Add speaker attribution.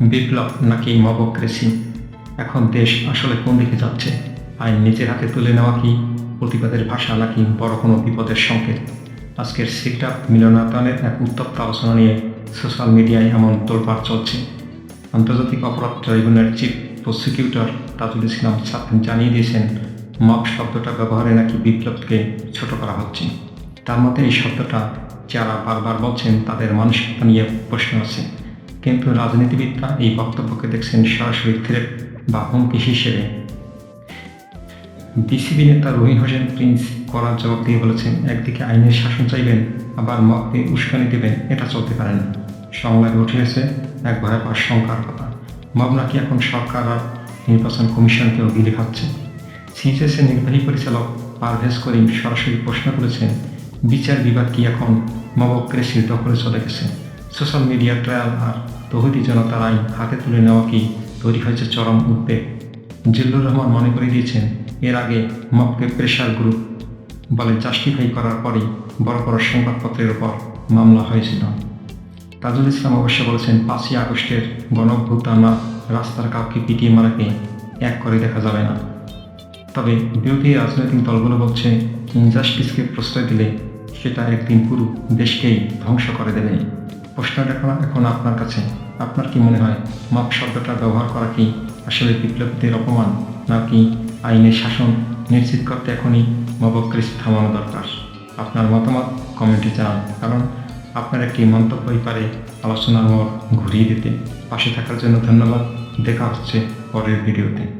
Speaker 1: বিপ্লব নাকি মবক্রেসি এখন দেশ আসলে কোন দিকে যাচ্ছে? আইন নিজের হাতে তুলে নেওয়া কি প্রতিবাদের ভাষা নাকি বড় কোনো বিপদের সংকেত? আজকের সিকটাপ মিলনায়তনের এক উত্তপ্ত আলোচনা নিয়ে সোশ্যাল মিডিয়ায় এমন তোলপাড় চলছে। আন্তর্জাতিক অপরাধ ট্রাইব্যুনালের চিফ প্রসিকিউটর তাজুল ইসলাম জানিয়ে দিয়েছেন, মব শব্দটা ব্যবহারে নাকি বিপ্লবকে ছোট করা হচ্ছে। তার মতে এই শব্দটা যারা বারবার বলছেন তাদের মানসিকতা নিয়ে প্রশ্ন আছে। কিন্তু রাজনীতিবিদরা এই বক্তব্যকে দেখছেন সরাসরি থ্রেট বা হুমকি হিসেবে। বিসিবি নেতা রহিন হোসেন প্রিন্স করার জবাব দিয়ে বলেছেন, একদিকে আইনের শাসন চাইবেন, আবার মককে উস্কানি দেবেন, এটা চলতে পারে না। সংলাপে উঠে এসে এক ভয়াবহ শঙ্কার কথা। মব নাকি এখন সরকার আর নির্বাচন কমিশনকেও গিলে খাচ্ছে? সিএসএসের নির্বাহী পরিচালক পারভেজ করিম সরাসরি প্রশ্ন করেছেন, বিচার বিভাগ কি এখন মবক্রেসির দখলে চলে গেছে? সোশ্যাল মিডিয়া ট্রায়াল আর তহুদি জনতার আইন হাতে তুলে নেওয়া কি তৈরি হয়েছে চরম উদ্বেগ? জিল্লুর রহমান মনে করে দিয়েছেন, এর আগে মবকে প্রেশার গ্রুপ বলে জাস্টিফাই করার পরেই বড় বড় সংবাদপত্রের ওপর মামলা হয়েছিল। তাজুল ইসলাম অবশ্য বলেছেন, পাঁচই আগস্টের গণভ্যুত্থানা রাস্তার কাউকে পিটিয়ে মারাকে এক করে দেখা যাবে না। তবে বিরোধী রাজনৈতিক দলগুলো বলছে, ইনজাস্টিসকে প্রশ্রয় দিলে সেটা একদিন পুরো দেশকেই ধ্বংস করে দেবে। প্রশ্নটা এখন এখন আপনার কাছে। আপনার কি মনে হয়, মাপ শব্দটা ব্যবহার করা কি আসলে বিপ্লবীদের অপমান, নাকি আইনের শাসন নিশ্চিত করতে এখনই মবক্রেসি থামানো দরকার? আপনার মতামত কমেন্টে জানান, কারণ আপনার একটি মন্তব্যই পারে আলোচনার মোড় ঘুরিয়ে দিতে। পাশে থাকার জন্য ধন্যবাদ। দেখা হচ্ছে পরের ভিডিওতে।